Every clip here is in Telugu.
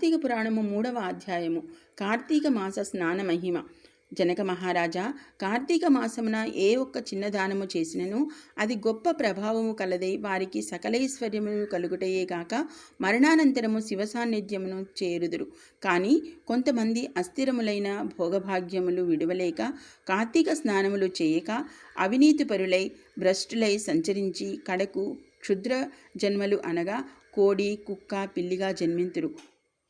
కార్తీక పురాణము మూడవ అధ్యాయము. కార్తీక మాస స్నాన మహిమ. జనక మహారాజా కార్తీక మాసమున ఏ ఒక్క చిన్న దానము చేసినను అది గొప్ప ప్రభావము కలదై వారికి సకలైశ్వర్యములు కలుగుటయే గాక మరణానంతరము శివ సాన్నిధ్యమును చేరుదురు. కానీ కొంతమంది అస్థిరములైన భోగభాగ్యములు విడువలేక కార్తీక స్నానములు చేయక అవినీతిపరులై భ్రష్టులై సంచరించి కడకు క్షుద్ర జన్మలు అనగా కోడి కుక్క పిల్లిగా జన్మింతురు.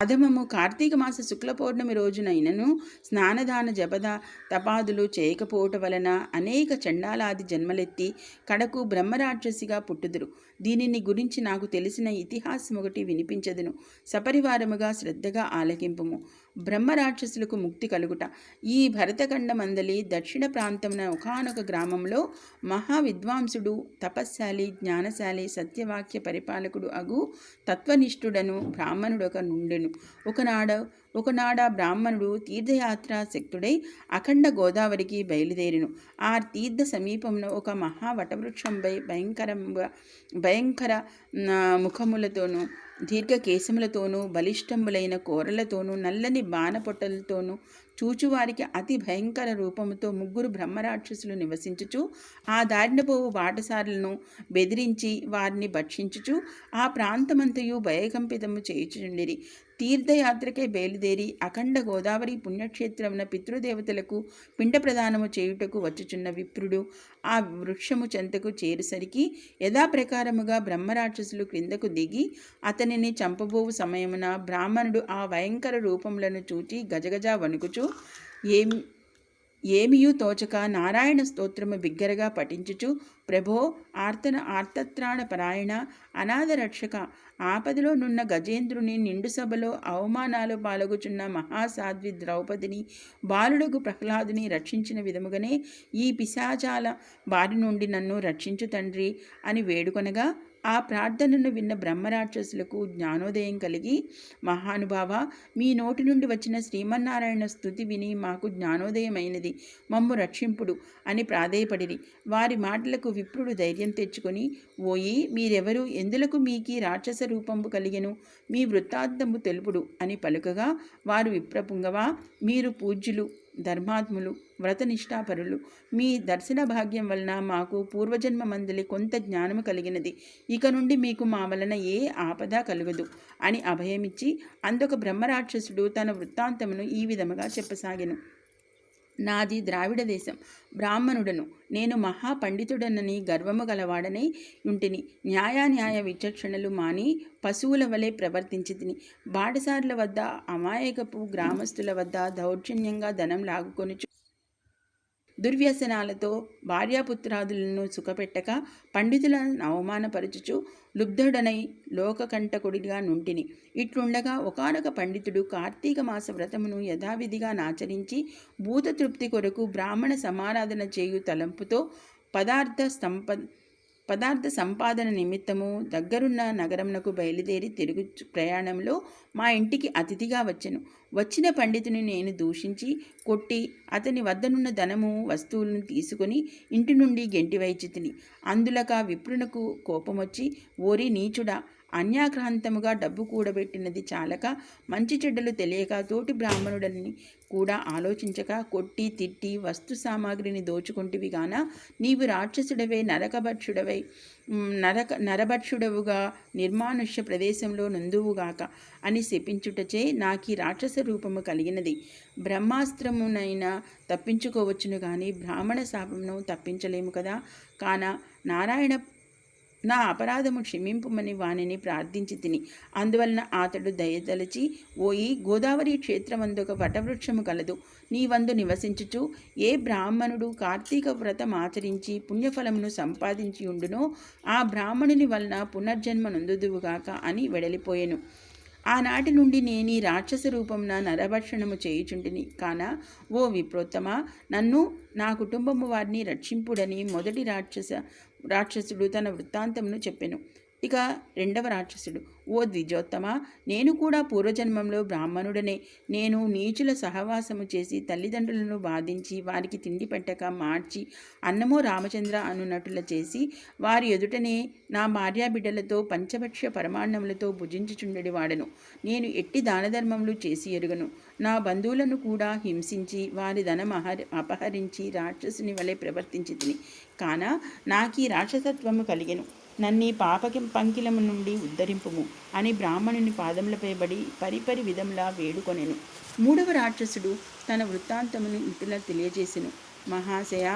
అధమము కార్తీక మాస శుక్ల పౌర్ణమి రోజునైనను స్నానదాన జపద తపాదులు చేయకపోవట వలన అనేక చండాలాది జన్మలెత్తి కడకు బ్రహ్మరాక్షసిగా పుట్టుదురు. దీనిని గురించి నాకు తెలిసిన ఇతిహాసం ఒకటి వినిపించదును. సపరివారముగా శ్రద్ధగా ఆలకింపము. బ్రహ్మరాక్షసులకు ముక్తి కలుగుట. ఈ భరతఖండమందలి దక్షిణ ప్రాంతమున ఒకనొక గ్రామంలో మహా విద్వాంసుడు తపస్శాలి జ్ఞానశాలి సత్యవాక్య పరిపాలకుడు అగు తత్వనిష్ఠుడను బ్రాహ్మణుడొక నుండెను. ఒకనాడు ఒకనాడ బ్రాహ్మణుడు తీర్థయాత్ర శక్తుడై అఖండ గోదావరికి బయలుదేరిను. ఆ తీర్థ సమీపంలో ఒక మహా వటవృక్షంపై భయంకరంగా భయంకర ముఖములతోనూ దీర్ఘ కేశములతోనూ బలిష్టములైన కూరలతోనూ నల్లని బాణపొట్టలతోనూ చూచువారికి అతి భయంకర రూపముతో ముగ్గురు బ్రహ్మరాక్షసులు నివసించుచు ఆ దారిన పోవు బాటసారులను బెదిరించి వారిని భక్షించుచు ఆ ప్రాంతమంతయు భయకంపితము చేయుచుండిరి. తీర్థయాత్రకే బయలుదేరి అఖండ గోదావరి పుణ్యక్షేత్రమున పితృదేవతలకు పిండ ప్రదానము చేయుటకు వచ్చుచున్న విప్రుడు ఆ వృక్షము చెంతకు చేరుసరికి యథాప్రకారముగా బ్రహ్మరాక్షసులు క్రిందకు దిగి అతనిని చంపబోవు సమయమున బ్రాహ్మణుడు ఆ భయంకర రూపములను చూచి గజగజ వణుకుచు ఏం ఏమియూ తోచక నారాయణ స్తోత్రము బిగ్గరగా పఠించుచు ప్రభో ఆర్తన ఆర్తత్రాణ పరాయణ అనాథ రక్షక ఆపదలో నున్న గజేంద్రుని నిండు సభలో అవమానాలు పాల్గొచున్న మహాసాధ్వి ద్రౌపదిని బాలుడగు ప్రహ్లాదుని రక్షించిన విధముగానే ఈ పిశాచాల బారి నుండి నన్ను రక్షించు తండ్రి అని వేడుకొనగా ఆ ప్రార్థనను విన్న బ్రహ్మరాక్షసులకు జ్ఞానోదయం కలిగి మహానుభావ మీ నోటి నుండి వచ్చిన శ్రీమన్నారాయణ స్థుతి విని మాకు జ్ఞానోదయమైనది. మమ్ము రక్షింపుడు అని ప్రాధేయపడిరి. వారి మాటలకు విప్రుడు ధైర్యం తెచ్చుకొని ఓయి మీరెవరు? ఎందులకు మీకి రాక్షస రూపంబు కలిగెను? మీ వృత్తాంతము తెలుపుడు అని పలుకగా వారు విప్రపుంగవా మీరు పూజ్యులు ధర్మాత్ములు వ్రతనిష్టాపరులు మీ దర్శన భాగ్యం వలన మాకు పూర్వజన్మ మందలి కొంత జ్ఞానము కలిగినది. ఇక నుండి మీకు మా వలన ఏ ఆపద కలగదు అని అభయమిచ్చి అందొక బ్రహ్మరాక్షసుడు తన వృత్తాంతమును ఈ విధముగా చెప్పసాగెను. నాది ద్రావిడ దేశం. బ్రాహ్మణుడను. నేను మహాపండితుడనని గర్వము గలవాడనై ఉంటిని. న్యాయాన్యాయ విచక్షణలు మాని పశువుల వలె ప్రవర్తించి తిని బాటసారుల వద్ద అమాయకపు గ్రామస్తుల వద్ద దౌర్జన్యంగా ధనం లాగుకొని దుర్వ్యసనాలతో భార్యాపుత్రాదులను సుఖపెట్టక పండితులను అవమానపరచుచు లుబ్ధుడనై లోకకంటకుడిగా నుంటిని. ఇట్లుండగా ఒకనొక పండితుడు కార్తీక మాస వ్రతమును యథావిధిగా నాచరించి భూతతృప్తి కొరకు బ్రాహ్మణ సమారాధన చేయు తలంపుతో పదార్థ స్తంప పదార్థ సంపాదన నిమిత్తము దగ్గరున్న నగరమునకు బయలుదేరి తిరుగు ప్రయాణంలో మా ఇంటికి అతిథిగా వచ్చెను. వచ్చిన పండితుని నేను దూషించి కొట్టి అతని వద్దనున్న ధనము వస్తువులను తీసుకొని ఇంటి నుండి గెంటివైచితిని అందులక విప్రునకు కోపమొచ్చి ఓరి నీచుడా అన్యాక్రాంతముగా డబ్బు కూడబెట్టినది చాలక మంచి చెడ్డలు తెలియక తోటి బ్రాహ్మణుడని కూడా ఆలోచించక కొట్టి తిట్టి వస్తు సామాగ్రిని దోచుకుంటివి గాన నీవు రాక్షసుడవై నరకభక్షుడవై నరక నరభక్షుడవుగా నిర్మానుష్య ప్రదేశంలో నందువుగాక అని శపించుటచే నాకీ రాక్షస రూపము కలిగినది. బ్రహ్మాస్త్రమునైనా తప్పించుకోవచ్చును కానీ బ్రాహ్మణ శాపమును తప్పించలేము కదా. కాన నారాయణ నా అపరాధము క్షమింపుమని వానిని ప్రార్థించి తిని. అందువలన అతడు దయతలచి ఓయి గోదావరి క్షేత్రమందొక వటవృక్షము కలదు. నీ వందు నివసించుచు ఏ బ్రాహ్మణుడు కార్తీక వ్రతం ఆచరించి పుణ్యఫలమును సంపాదించి ఉండునో ఆ బ్రాహ్మణుని వలన పునర్జన్మ నొందుదువుగాక అని వెడలిపోయెను. ఆనాటి నుండి నేను ఈ రాక్షస రూపంన నరభక్షణము చేయుచుంటిని. కాన ఓ విప్రోత్తమ నన్ను నా కుటుంబము వారిని రక్షింపుడని మొదటి రాక్షస రాక్షసుడు తన వృత్తాంతమును చెప్పెను. ఇక రెండవ రాక్షసుడు ఓ ద్విజోత్తమ నేను కూడా పూర్వజన్మంలో బ్రాహ్మణుడనే. నేను నీచుల సహవాసము చేసి తల్లిదండ్రులను బాధించి వారికి తిండి పెట్టక మార్చి అన్నమో రామచంద్ర అనునటుల చేసి వారి ఎదుటనే నా భార్యాబిడ్డలతో పంచభక్ష్య పరమాన్నములతో భుజించుచుండడి వాడను. నేను ఎట్టి దానధర్మములు చేసి ఎరుగను. నా బంధువులను కూడా హింసించి వారి ధనం అపహరించి రాక్షసుని వలె ప్రవర్తించి తిని కాన నాకీ రాక్షసత్వము కలిగెను. నన్ని పాపకి పంకిలము నుండి ఉద్ధరింపుము అని బ్రాహ్మణుని పాదములపై బడి పరిపరి విధంలా వేడుకొనెను. మూడవ రాక్షసుడు తన వృత్తాంతమును ఇటులా తెలియజేసెను. మహాశయ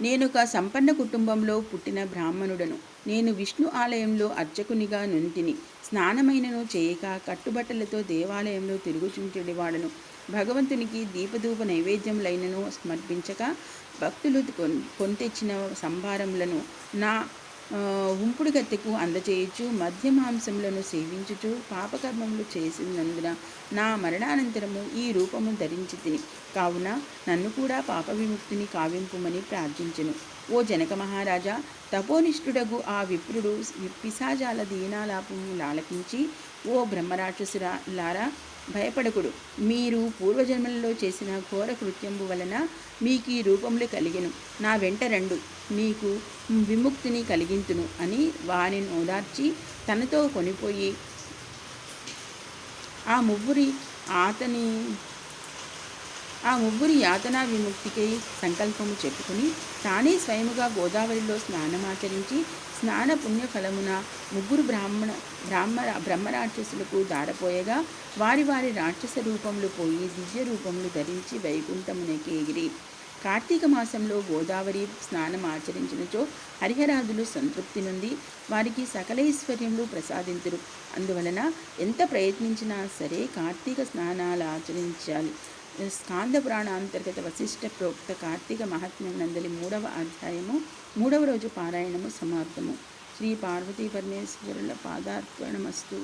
నేనొక సంపన్న కుటుంబంలో పుట్టిన బ్రాహ్మణుడను. నేను విష్ణు ఆలయంలో అర్చకునిగా నుంటిని. స్నానమైనను చేయక కట్టుబట్టలతో దేవాలయంలో తిరుగుచుంటేవాడను భగవంతునికి దీపధూప నైవేద్యములైనను సమర్పించక భక్తులు కొనితెచ్చిన సంభారములను నా ఉంపుడు గత్తెకు అందచేయచ్చు మద్య మాంసములను సేవించుచు పాపకర్మములు చేసినందున నా మరణానంతరము ఈ రూపము ధరించి తిని కావున నన్ను కూడా పాప విముక్తిని కావింపుమని ప్రార్థించెను. ఓ జనక మహారాజా తపోనిష్ఠుడగు ఆ విప్రుడు పిశాజాల దీనాలాపము లాలకించి ఓ బ్రహ్మరాక్షసురాలారా భయపడకుడు. మీరు పూర్వజన్మలలో చేసిన ఘోర కృత్యంబు వలన మీకు ఈ రూపములు కలిగిను. నా వెంట రెండు. మీకు విముక్తిని కలిగింతును అని వారిని ఓదార్చి తనతో కొనిపోయి ఆ ముగ్గురి అతని ఆ ముగ్గురి యాతనా విముక్తికై సంకల్పము చెప్పుకుని తానే స్వయముగా గోదావరిలో స్నానమాచరించి స్నాన పుణ్యఫలమున ముగ్గురు బ్రాహ్మణ బ్రాహ్మ బ్రహ్మరాక్షసులకు దారపోయగా వారి వారి రాక్షస రూపములు పోయి దివ్య రూపములు ధరించి వైకుంఠమునకి ఎగిరి కార్తీక మాసంలో గోదావరి స్నానం ఆచరించినచో హరిహరాదులు సంతృప్తి నుండి వారికి సకలైశ్వర్యములు ప్రసాదింతురు. అందువలన ఎంత ప్రయత్నించినా సరే కార్తీక స్నానాలు ఆచరించాలి. స్కాంద పురాణాంతర్గత వశిష్ట ప్రోక్త కార్తీక మహాత్మ్యం నందలి మూడవ అధ్యాయము మూడవ రోజు పారాయణము సమాప్తము శ్రీ పార్వతీ పరమేశ్వరుల పాదార్పణమస్తు